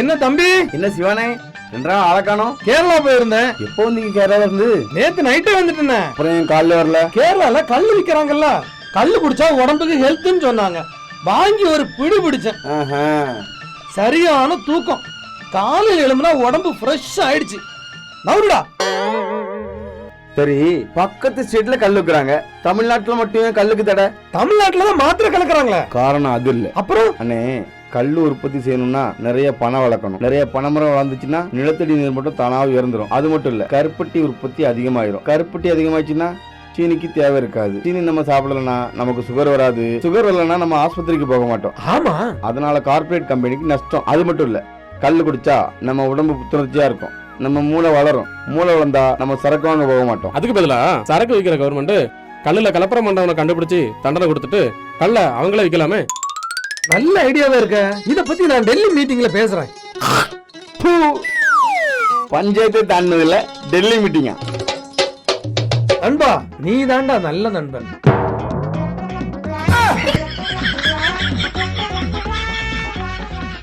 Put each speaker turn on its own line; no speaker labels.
என்ன தம்பி?
என்ன சிவானே? ரெண்டா ஆளக்கானோம்
கேரளா போயிருந்தேன்.
எப்போ வந்தீங்க கேரளால இருந்து?
நேத்து நைட்டே வந்துட்டேனே
அப்புறம் ஏன் காலைல வரல?
கேரளால கல்லு விக்கிறாங்கல்ல கல்லு குடிச்சா உடம்புக்கு ஹெல்த்னு சொன்னாங்க. வாங்கி ஒரு பிடி பிடிச்சேன். சரியான தூக்கம். காலையில் எழும்புனா உடம்பு ஃப்ரெஷ் ஆயிடுச்சு. நவுருடா
சரி பக்கத்து ஸ்டேட்ல கல் வைக்கிறாங்க. தமிழ்நாட்டுல மட்டுமே கல்லுக்கு தடை?
தமிழ்நாட்டுல தான் மாத்திரை கலக்குறாங்களே.
காரணம் அது இல்ல.
அப்புறம்?
அண்ணே கல் உற்பத்தி செய்யணும்னா நிறைய பணம் வளர்க்கணும். நிறைய பனைமரம் வளர்ந்துச்சுன்னா நிலத்தடி நீர் மட்டும் தானாக உயர்ந்துரும். அது மட்டும் இல்ல கருப்பட்டி உற்பத்தி அதிகமாயிரும். கருப்பட்டி அதிகமாச்சுன்னா சீனிக்கு தேவை இருக்காது. சீனி நம்ம சாப்பிடலனா நமக்கு சுகர் வராது. சுகர் வரலன்னா நம்ம ஆஸ்பத்திரிக்கு போக மாட்டோம்.
ஆமா.
அதனால கார்ப்பரேட் கம்பெனிக்கு நஷ்டம். அது மட்டும் இல்ல கல் குடிச்சா நம்ம உடம்பு புத்துணர்ச்சியா இருக்கும். நம்ம மூளை வளரும். மூளை வளர்ந்தா நம்ம சரக்கு வாங்க போக மாட்டோம்.
அதுக்கு பதிலா சரக்கு விற்கிற கவர்மெண்ட் கல்லுல கலப்படம் பண்றவனை கண்டுபிடிச்சு தண்டனை கொடுத்துட்டு கல்ல அவங்களே விற்கலாமே
நல்ல ஐடியாவே இருக்க. இத பத்தி நான் டெல்லி மீட்டிங்ல பேசுறேன்.
பஞ்சாயத்து தாண்டினதுல டெல்லி மீட்டிங்கா
நண்பா நீ தாண்டா நல்ல நண்பன்.